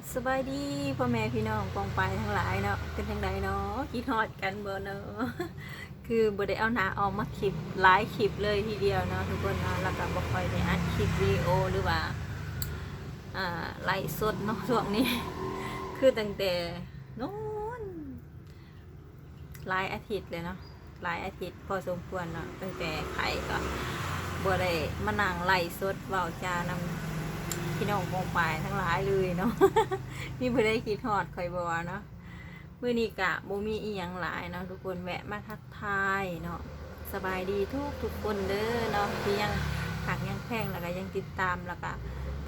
บสบายดีพ่อแม่พี่น้องกองไปทั้งหลายเนาะเป็นทางใดเนาะคิดฮอดกันเบอร์เนาะคือบ่ได้เอาหนาออกมาคลิปหลายคลิปเลยทีเดียวเนาะทุกคนเนาะแล้วก็บ่ค่อยได้อัดคลิปวิดีโอหรือว่าอ่าไลฟ์สดเนาะช่วงนี้ คือตั้งแต่นู้นหลายอาทิตย์เลยเนาะหลายอาทิตย์พอสมควรเนาะตั้งแต่ไข่ก็บ่ได้มานั่งไลฟ์สดเว้าจานำ พี่น้องกองปลายทั้งหลายเลยเนาะ นี่เพื่อได้คิดทอดคอยบอเนาะมื่อนี้กะโบมีอีหยังหลายเนาะทุกคนแวะมาทักทายเนาะสบายดีทุกทุกคนเด้อเนาะที่ยังหักยังแพงแล้วก็ยังติดตามแล้วก็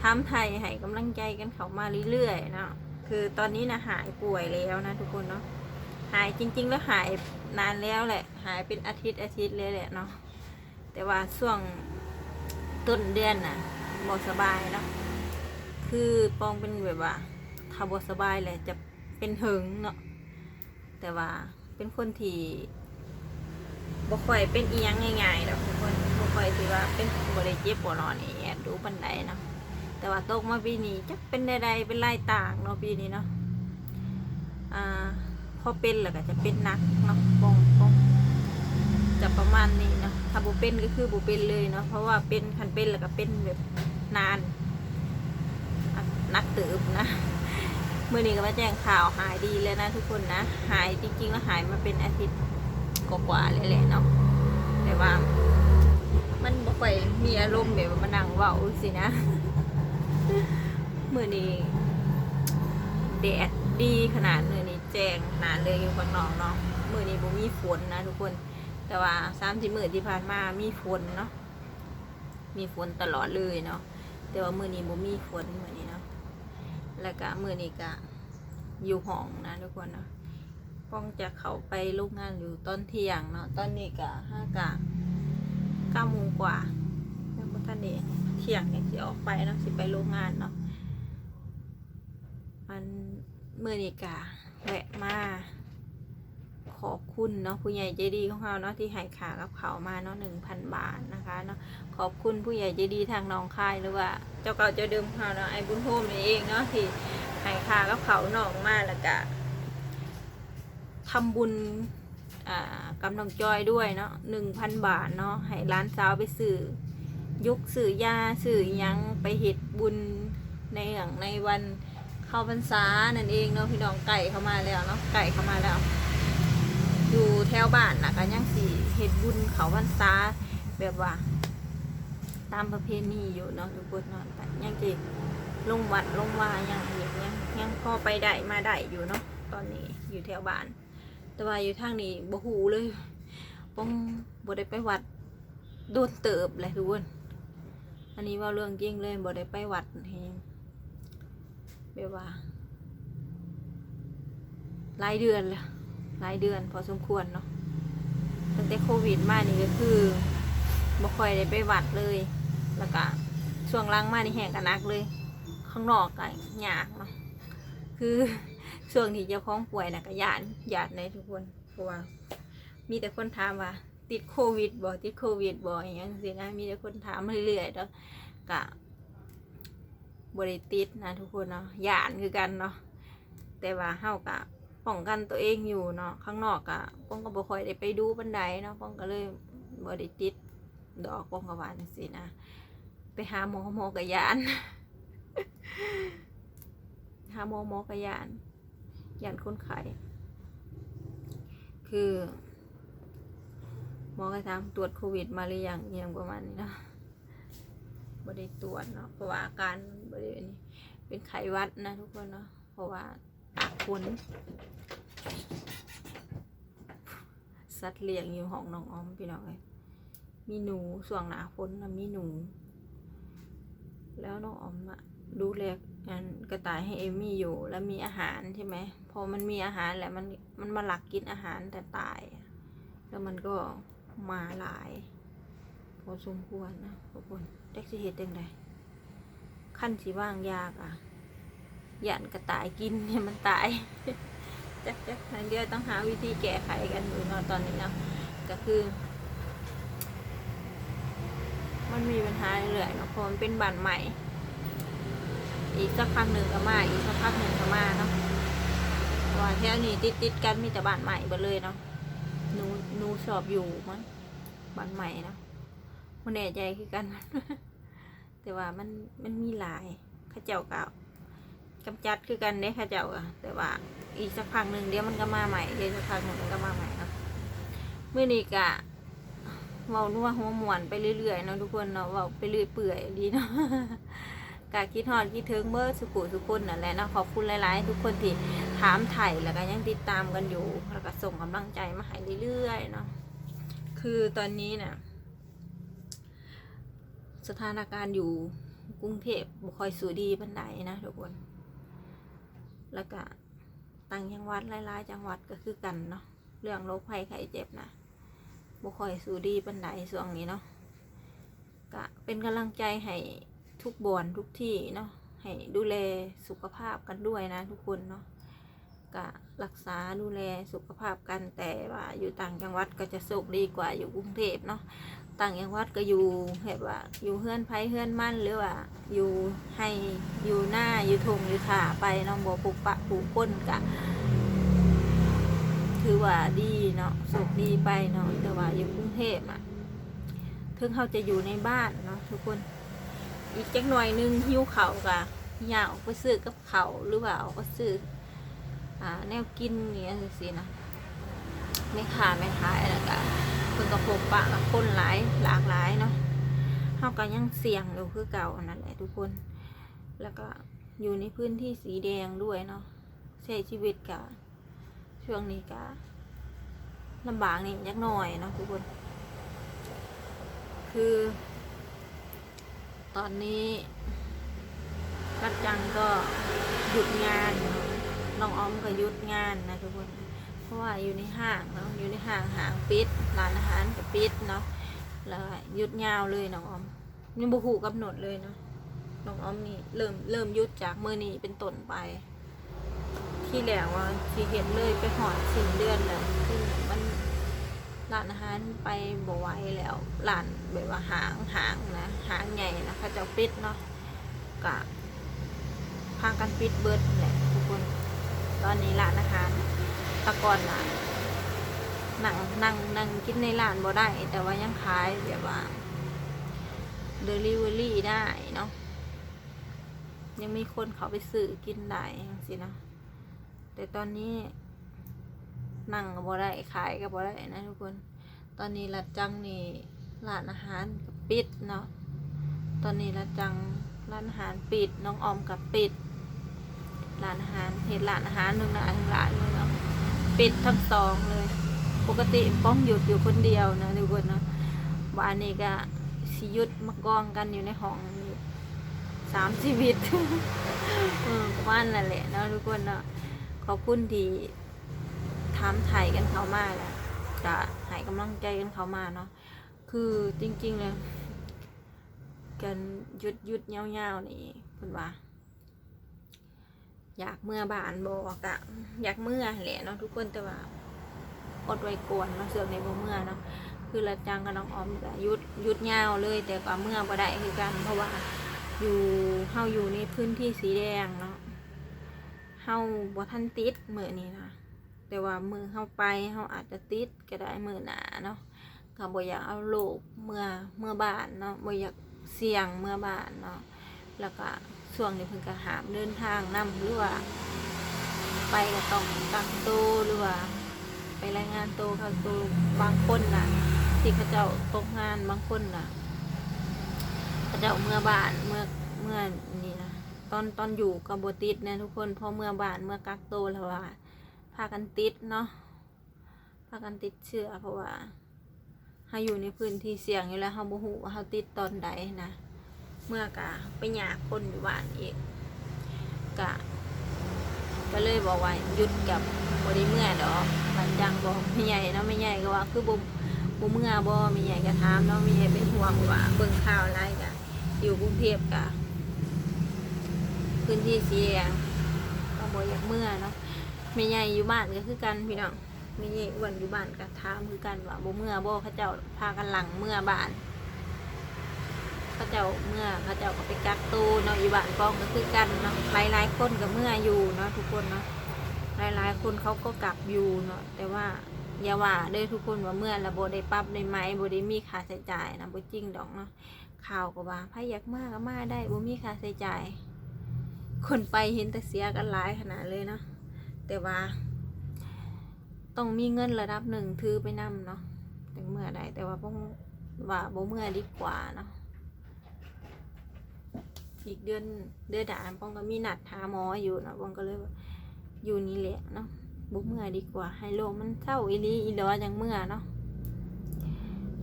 ทำไทยให้กำลังใจกันเขามาเรื่อยๆเนาะคือตอนนี้นะหายป่วยแล้วนะทุกคนเนาะหายจริง ๆ แล้วหายนานแล้วแหละ หายเป็นอาทิตย์อาทิตย์เลยแหละเนาะแต่ว่าช่วงต้นเดือนน่ะบ่สบายเนาะ คือปองเป็นแบบว่าถ้าบสบายแหละจะเป็นหึงเนาะแต่ว่าเป็นคนที่บ่ค่อยเป็นเอียงง่ายๆดอกทุกคนบ่ค่อยที่ว่าเป็นบ่ได้เจ็บบ่นอนนี่แอบดูปันไดเนาะแต่ว่าตกมาปีนี้จักเป็นใดๆเป็นลายต่างเนาะปีนี้เนาะอ่าพอเป็นแล้วก็จะเป็นนักเนาะปองปองจะประมาณนี้เนาะถ้าบ่เป็นก็คือบ่เป็นเลยเนาะเพราะว่าเป็นคันเป็นแล้วก็เป็นแบบนาน นักตืบนะเมื่อนี้ก็มาแจ้งข่าวหายดีแล้วนะทุกคนนะ หายจริงๆแล้วหายมาเป็นอาทิตย์กว่าๆเลยแหละเนาะแต่ว่า มันบ่ค่อยมีอารมณ์แบบมานั่งเว้าสินะเมื่อนี้แดดดีขนาดเมื่อนี้แจ้งขนาดเลยอยู่ข้างนอกเนาะเมื่อนี้บ่มีฝนนะทุกคน แต่ว่าสามสิบมื่นที่ผ่านมามีฝนเนาะมีฝนตลอดเลยเนาะแต่ว่ามื่อนี้บ่มีฝนมือนี้น แล้วก็มือนี้ก็อยู่ห้องนะทุกคนเนาะพ้องจะเข้าไปลูกงานอยู่ต้นเที่ยงเนาะตอนนี้ก็ห้ากะเก้าโมงกว่าแล้วก็ท่านนี้เที่ยงเนี่ยสิออกไปเนาะสิไปโรงงานเนาะมันมือนี้กะแวะมา ขอบคุณเนาะผู้ใหญ่ใจดีของเราเนาะที่ให้ขากับเขามาเนาะหนึ่งพันบาทนะคะเนาะขอบคุณผู้ใหญ่ใจดีทางน้องคายหรือว่าเจ้าเก่าเจ้าเดิมของเราเนาะไอ้บุญโฮมนี่เองเนาะที่ให้ค่ากับเขาหนองมาแล้วก็ทำบุญอ่ากำลังจอยด้วยเนาะหนึ่งพันบาทเนาะให้ร้านสาวไปสื่อยุกสื่อยาสื่อยังไปเห็ดบุญในอย่างในวันเข้าพรรษานั่นเองเนาะพี่น้องไก่เข้ามาแล้วเนาะไก่เข้ามาแล้ว อยู่แถวบ้านนะก็ยังสี่เห็ดบุญเขาพรรษาแบบว่า ตามประเพณีอยู่เนาะทุกคนเนาะแต่ยังจีลงวัดลงวายังอย่างยังยังพอไปได้มาได้อยู่เนาะตอนนี้อยู่แถวบ้าน แต่ว่าอยู่ทางนี้บ่หูเลยป้องบ่ได้ไปวัดโดนเติบเลยทุกคนอันนี้ว่าเรื่องจริงเลยบ่ได้ไปวัดเฮงแบบว่าหลายเดือนแล้ว หลายเดือนพอสมควรเนาะตั้งแต่โควิดมานี่ก็คือบ่ค่อยได้ไปวัดเลย แล้วก็ช่วงล่างมานี่แห้งกันนักเลย ข้างนอกก็ยากเนาะคือช่วงที่เจ้าของป่วยนะก็ยานยานในทุกคนเพราะว่ามีแต่คนถามว่า ติดโควิดบ่ติดโควิดบ่อย่างเงี้ยสินะมีแต่คนถามเรื่อยๆแล้วก็บริติดนะทุกคนเนาะยานคือกันเนาะแต่ว่าเฮาก็ ป้องกันตัวเองอยู่เนาะข้างนอกก็ป้องก็บ่ค่อยได้ไปดูบันไดเนาะป้องก็เลยบริติดดอกกงกวาจังสินะไปหาหมอหมอกระยาน หาหมอหมอกระยานยานคนไข้คือ หมอกระทำตรวจโควิดมาหรือยังอหยังประมาณนี้เนาะบได้ตรวจเนาะเพราะว่าอาการบริเวณนี้เป็นไข้วัดนะทุกคนเนาะเพราะว่า ตากฝนสัตว์เลี้ยงอยู่ห้องน้องออมพี่น้องเลยมีหนูส่วงหนาฝนนะมีหนู แล้วน้องออมอะดูแลอันกระต่ายให้เอมี่อยู่ แล้วมีอาหารใช่ไหมพอมันมีอาหารแหละมันมันมาหลักกินอาหารแต่ตาย แล้วมันก็มาหลาย พอสมควรนะทุกคนแท็กซี่เหตุยังไงขั้นสีว่างยากอะ หยันกระต่ายกินให้มันตายจักจักเดียวต้องหาวิธีแก้ไขกันดูเนาะตอนนี้เนาะก็คือ มันมีปัญหาเรื่อยเนาะเพราะมันเป็นบ้านใหม่ อีกสักพักหนึ่งก็มาอีกสักพักหนึ่งก็มาเนาะเพราะว่าแถวนี้ติดติดกันมีแต่บ้านใหม่หมดเลยเนาะหนูหนูสอบอยู่มั้งบ้านใหม่เนาะมันแน่ใจคือกัน แต่ว่ามันมันมีหลายข้าเจ้าก็ กำจัดคือกันเด้เข้าเจ้าอะแต่ว่าอีกสักพักหนึ่งเดี๋ยวมันก็มาใหม่เดี๋ยวสักพักหนึ่งมันก็มาใหม่เนาะเมื่อนี้กะเว้านัวหัวมวนไปเรื่อยๆเนาะทุกคนเนาะเว้าไปเรื่อยเปื่อยดีเนาะกะคิดฮอดคิดถึงเมื่อสุกุสุกคนนั่นแหละนะขอบคุณหลายๆ ทุกคนที่ถามไถ่แล้วก็ยังติดตามกันอยู่ แล้วก็ส่งกำลังใจมาให้เรื่อยๆเนาะคือตอนนี้เนี่ยสถานการณ์อยู่กรุงเทพบ่ค่อยสูดีปานใดนะทุกคน แล้วก็ต่างจังหวัดหลายๆจังหวัดก็คือกันเนาะเรื่องโรคภัยไข้เจ็บนะบ่ค่อยสู้ดีปันไดช่วงนี้เนาะก็เป็นกำลังใจให้ทุกบ่อนทุกที่เนาะให้ดูแลสุขภาพกันด้วยนะทุกคนเนาะก็รักษาดูแลสุขภาพกันแต่ว่าอยู่ต่างจังหวัดก็จะสุขดีกว่าอยู่กรุงเทพเนาะ ต่างจังหวัดก็อยู่แบบว่า อยู่เฮือนไผเฮือนมั่นหรือว่า อยู่ให้อยู่หน้าอยู่ทงอยู่ขาไปเนาะบ่ปลูกปะปลูกก้นกะถือว่าดีเนาะสุขดีไปเนาะแต่ว่าอยู่กรุงเทพอะถึงเขาจะอยู่ในบ้านเนาะทุกคน อีกจักหน่อยหนึงหิ้วเขากะอยากออกไปซื้อกับเขาหรือว่าออกไปซื้ออ่าแนวกินเนี้ยสินะไม่ขาดไม่ขายแล้วก็ เพิ่นก็พบปะกับคนหลายหลากหลายเนาะเขาก็ยังเสี่ยงอยู่คือเก่านั่นแหละทุกคน แล้วก็อยู่ในพื้นที่สีแดงด้วยเนาะใช้ชีวิตกับช่วงนี้ก็ลำบากนี่ยักหน่อยเนาะทุกคน คือ ตอนนี้กัดจังก็หยุดงานน้องออมก็หยุดงานนะทุกคน ราะว่าอยู่ในห้างเนาะอยู่ในห้างห้างปิดร้านอาหารก็ปิดเนาะแล้วยุดยาวเลยน้องออมนี่บุหูกำหนดเลยเนาะน้องออมนี่เริ่มเริ่มยุดจากเมื่อนี้เป็นต้นไป ที่แหลกว่าที่เห็นเลยไปหอดสิ้นเดือนเลยคือมันร้านอาหารไปบ่ไหวแล้วร้านแบบว่าหางหางนะหางใหญ่นะเขาจะปิดเนาะกะพากันปิดเบิร์ดแหละทุกคน ตอนนี้ร้านอาหาร ตะกอนน่ะนั่งนั่งนั่งกินในร้านบ่ได้ แต่ว่ายังขายแบบว่าเดลิเวอรี่ได้เนาะยังมีคนเขาไปซื้อกินได้จังสินะ แต่ตอนนี้นั่งก็บ่ได้ขายก็บ่ได้นะทุกคน ตอนนี้ลัดจังนี่ร้านอาหารก็ปิดเนาะตอนนี้ลัดจังร้านอาหารปิดน้องออมกับปิดร้านอาหารเห็นร้านอาหารหนึ่งนะทั้งร้านเลยเนาะ ปิดทั้งสองเลย ปกติป้องหยุดอยู่คนเดียวนะทุกคนเนาะวันนี้ก็สิยุดมากองกันอยู่ในห้องสามชีวิตเออประมาณนั่นแหละเนาะทุกคนเนาะขอบคุณที่ถามไทยกันเขามาแหละจะให้กำลังใจกันเขามาเนาะคือจริงๆเลยกันหยุดหยุดเงาวๆนี่เพิ่นว่า อยากเมื่อบานบอกอะอยากเมื่อแหละเนาะทุกคนแต่ว่าอดไว้ก่อนเนาะเสือกในบ่เมื่อเนาะคือละจังกับน้องออมก็หยุดยุดยาวเลย แต่ก็เมื่อบ่ได้คือกัน เพราะว่าอยู่เฮาอยู่ในพื้นที่สีแดงเนาะเฮาบ่ทันติดมือนี้นะแต่ว่ามือเฮาไปเฮาอาจจะติดก็ได้มือหนาเนาะก็บ่อยากเอาโลกเมื่อเมื่อบ้านเนาะบ่อยากเสี่ยงเมื่อบ้านเนาะแล้วก็ ช่วงนี้เพิ่นก็หามเดินทางนํหรือว่า ไปก็ต้องกักตัวหรือว่า ไปรายงานตัวกักตัวบางคนน่ะ ที่เขาเจ้าตกงานบางคนน่ะเขาเจ้าเมื่อบ้านเมื่อเมื่อนี่นะตอนตอนอยู่กับบติดเนะทุกคนพอเมื่อบานเมื่อกักโตวแล้วว่าพากันติดเนาะพากันติดเชื้อเพราะว่าเฮาอยู่ในพื้นที่เสี่ยงอยู่แล้วเฮาบ่ฮู้ว่าเฮาติดตอนใดนะ เมื่อกะไปหยาคนอยู่บ้านอีกกะก็เลยบอกว่าหยุดกับบริเมื่อดอกบันจังบอกไม่ใหญ่เนาะไม่ใหญ่ก็ว่าคือบ่บ่เมื่อบ่ไม่ใหญ่ก็ถามเนาะไม่ใหญ่เป็นห่วงว่าเบิ่งข่าวอะไรกะอยู่กรุงเทพกะพื้นที่เสีแดงก็บ่อยากเมื่อเนาะแม่ใหญ่อยู่บ้านก็คือกันพี่น้องแม่ใหญ่อ้วนอยู่บ้านก็ถามคือกันว่าบ่เมื่อบ่เขาเจ้าพากันหลังเมื่อบ้าน ไปเจ้าเมื่อเขาเจ้าก็ไปกักตูเนาะอยู่บ้านกองก็คือกันเนาะหลายหลายคนก็เมื่ออยู่เนาะทุกคนเนาะหลายหลายคนเขาก็กลับอยู่เนาะแต่ว่าอย่าว่าเด้อทุกคนว่าเมื่อระบบได้ปรับได้ไหมบ่ได้มีค่าใช้จ่ายนะบ่จริงดอกเนาะข่าวก็ว่าไผอยากมากก็มาได้บ่มีค่าใช้จ่าย คนไปเห็นแต่เสียกันหลายขนาดเลยเนาะแต่ว่า ต้องมีเงินระดับหนึ่งถือไปนำเนาะถึงเมื่อใดแต่ว่าป้องว่าบ่เมื่อดีกว่าเนาะ อีกเดือนเดือนดานป้องก็มีนัดหาหมออยู่เนาะป้องก็เลยอยู่นี่แหละเนาะบ่เมื่อดีกว่าให้โลกมันเศร้าอีลีอีหลอจังเมื่อเนาะ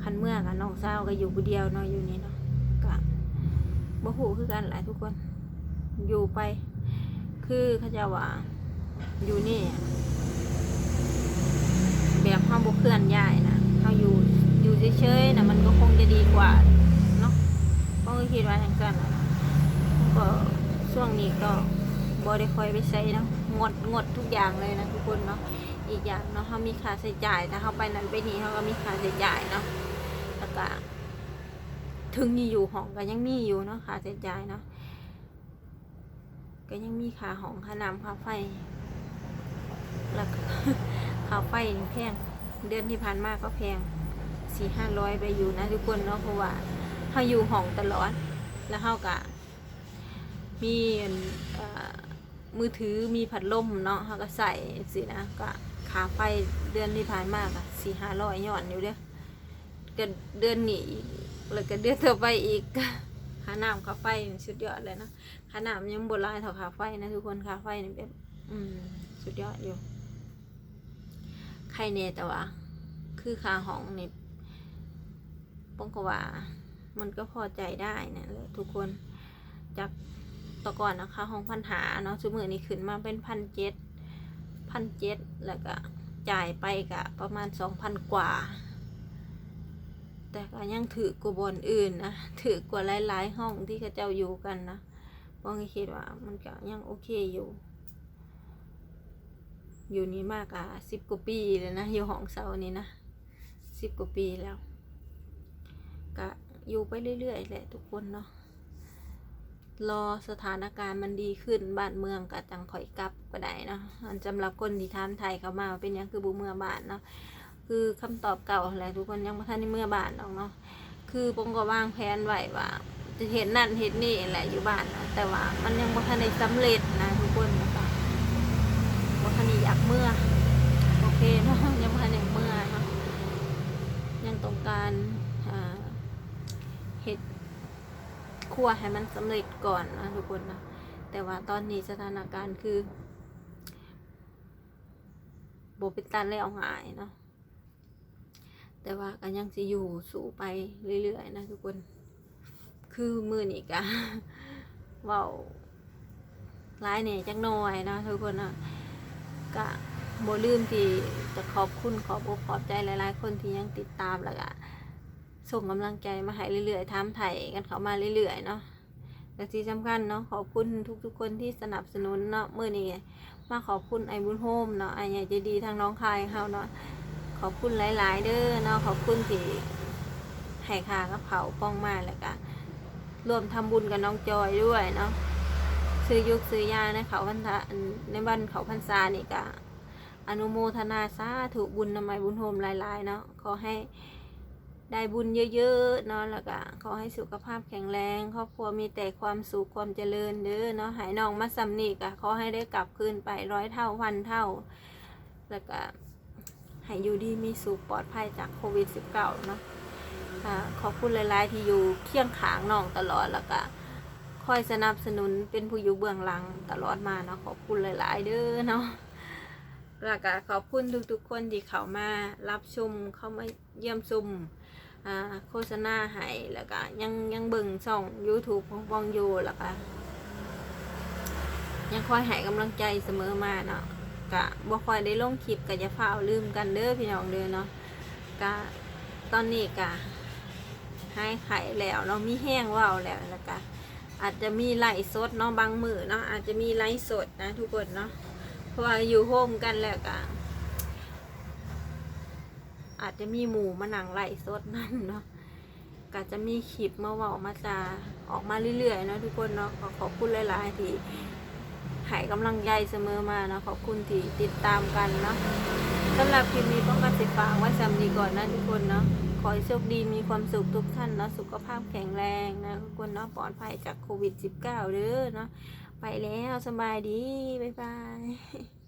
คันเมื่อกับน้องสาก็อยู่ผู้เดียวเนาะอยู่นี่เนาะก็บ่ฮู้คือกันหลายทุกคน อยู่ไป คือเขาจะว่าอยู่นี่แบบห้าบุเคลื่อนย้ายนะเขาอยู่อยู่เฉยๆนะมันก็คงจะดีกว่าเนาะก็คิดว่าอย่างนั้นนะ ก็ช่วงนี้ก็บ่ได้ค่อยไปใช้เนาะงดงดทุกอย่างเลยนะทุกคนเนาะอีกอย่างเนาะเขามีค่าใช้จ่ายถ้าเขาไปนั้นไปนี่เขาก็มีค่าใช้จ่ายเนาะแล้วก็ถึงมีอยู่ห้องก็ยังมีอยู่เนาะค่าใช้จ่ายเนาะก็ยังมีค่าห้องค่าน้ำค่าไฟแล้วก็ค่าไฟแพงเดือนที่ผ่านมาก็แพงสี่ห้าร้อยไปอยู่นะทุกคนเนาะเพราะว่าเขาอยู่ห้องตลอดแล้วเขาก็ มีมือถือมีพัดลมเนาะเขาก็ใส่สินะก็ค่าไฟเดือนที่ผ่านมาก็สี่ห้าร้อยย้อนอยู่เด้อก็เดือนนี้อีกแล้วก็เดือนต่อไปอีกค่าน้ำค่าไฟสุดยอดเลยนะค่าน้ำยังบนลายเท่าค่าไฟนะทุกคนค่าไฟนี่แบบอืมสุดยอดอยู่ใครเน่แต่ว่าคือค่าห้องนี่ป้องกว่ามันก็พอใจได้นะทุกคนจาก ตะก่อนนะคะห้องพันหาเนาะสมือนี้ขึ้นมาเป็นพันเจ็ดพันเจ็ดแล้วก็จ่ายไปกะประมาณสองพันกว่า แต่ก็ยังถือกว่าบอนอื่นนะถือกว่าหลายๆห้องที่เขาเจ้าอยู่กันนะป้องคิดว่ามันก็ยังโอเคอยู่ อยู่นี่มากอะสิบกว่าปีเลยนะอยู่ห้องเสานี่นะสิบกว่าปีแล้วก็อยู่ไปเรื่อยๆแหละทุกคนเนาะ รอสถานการณ์มันดีขึ้นบ้านเมืองก็จังข่อยกลับก็ได้เนาะอันสำหรับคนที่ทามไทยเขามาเป็นยังคือบุเมื่อบ้านเนาะคือคำตอบเก่าแหละทุกคนยังไม่ทันได้เมื่อบ้านหรอกเนาะคือปงก็วางแผนไว้ว่าจะเห็นนั่นเห็นนี่แหละอยู่บ้านเนาะแต่ว่ามันยังไม่ทันได้สำเร็จนะทุกคนนะคะว่าคันอยากเมื่อโอเคเนาะยังไม่ทันอยากเมื่อเนาะยังต้องการอ่าเห็ด ครัวให้มันสำเร็จก่อนนะทุกคนนะแต่ว่าตอนนี้สถานการณ์คือโบเป็นตันแล้วหายเนาะแต่ว่าก็ยังสิอยู่สู่ไปเรื่อยๆนะทุกคน คือมือนี่กะว้าร้ายเนี่ยจักหน่อยนะทุกคนนะก็โบลืมที่จะขอบคุณขอบอกขอบใจหลาย ๆ คนที่ยังติดตามแล้วก็ ส่งกำลังใจมาให้เรื่อยๆทำไถ่กันเขามาเรื่อยๆเนาะแต่ที่สำคัญเนาะขอบคุณทุกๆคนที่สนับสนุนเนาะเมื่อนี้มาขอบคุณไอ้บุญโฮมเนาะไอ้ใหญ่ใจดีทางน้องคายเขาเนาะขอบคุณหลาย ๆ เด้อเนาะขอบคุณที่ให้ค่ากระเผาป้องมาแล้วก็รวมทำบุญกับน้องจอยด้วยเนาะซื้อยุกซื้อยาในเขาพันธะในบ้านเขาพันษานี่ก็อนุโมทนาสาธุบุญนำไมบุญโฮมหลาย ๆ เนาะขอให้ ได้บุญเยอะๆเนาะแล้วก็ขอให้สุขภาพแข็งแรง ครอบครัวมีแต่ความสุขความเจริญเด้อเนาะหายน้องมาสำนีกะขอให้ได้กลับคืนไปร้อยเท่าพันเท่า แล้วก็ให้อยู่ดีมีสุขปลอดภัยจากโควิด -19 เนาะค่ะขอบคุณหลายๆที่อยู่เคียงขางน้องตลอดแล้วก็คอยสนับสนุนเป็นผู้อยู่เบื้องหลังตลอดมาเนาะขอบคุณหลาย ๆ เด้อเนาะ แล้วก็ขอบคุณทุกๆคนที่เข้ามารับชมเข้ามาเยี่ยมชมโฆษณาให้แล้วก็ยังยังเบิ่งช่อง YouTube ของฟองอยู่แล้วก็ยังคอยให้กำลังใจเสมอมาเนาะก็บ่คอยได้ลงคลิปก็จะฝ้าวลืมกันเด้อพี่น้องเด้อเนาะก็ตอนนี้ก็ให้ไข่แล้วเนาะมีแห้งว่าวแล้วแล้วก็อาจจะมีไหลสดเนาะบางมือเนาะอาจจะมีไหลสดนะทุกคนเนาะ ราะว่าอยู่โฮมกันแล้วก็อาจจะมีหมู่มานั่งไหลสดนั่นเนาะก็จะมีคลิปมาว่ามาจาออกมาเรื่อยๆเนาะทุกคนเนาะขอขอบคุณหลายๆที่ให้กำลังใจเสมอมาเนาะขอบคุณที่ติดตามกันเนาะสำหรับคลิปนี้ป้องกันสิฝากไว้สำนีก่อนนะทุกคนเนาะขอให้โชคดีมีความสุขทุกท่านเนาะสุขภาพแข็งแรงนะทุกคนเนาะปลอดภัยจากโควิด -19 เด้อเนาะ ไปแล้วสบายดี บ๊ายบาย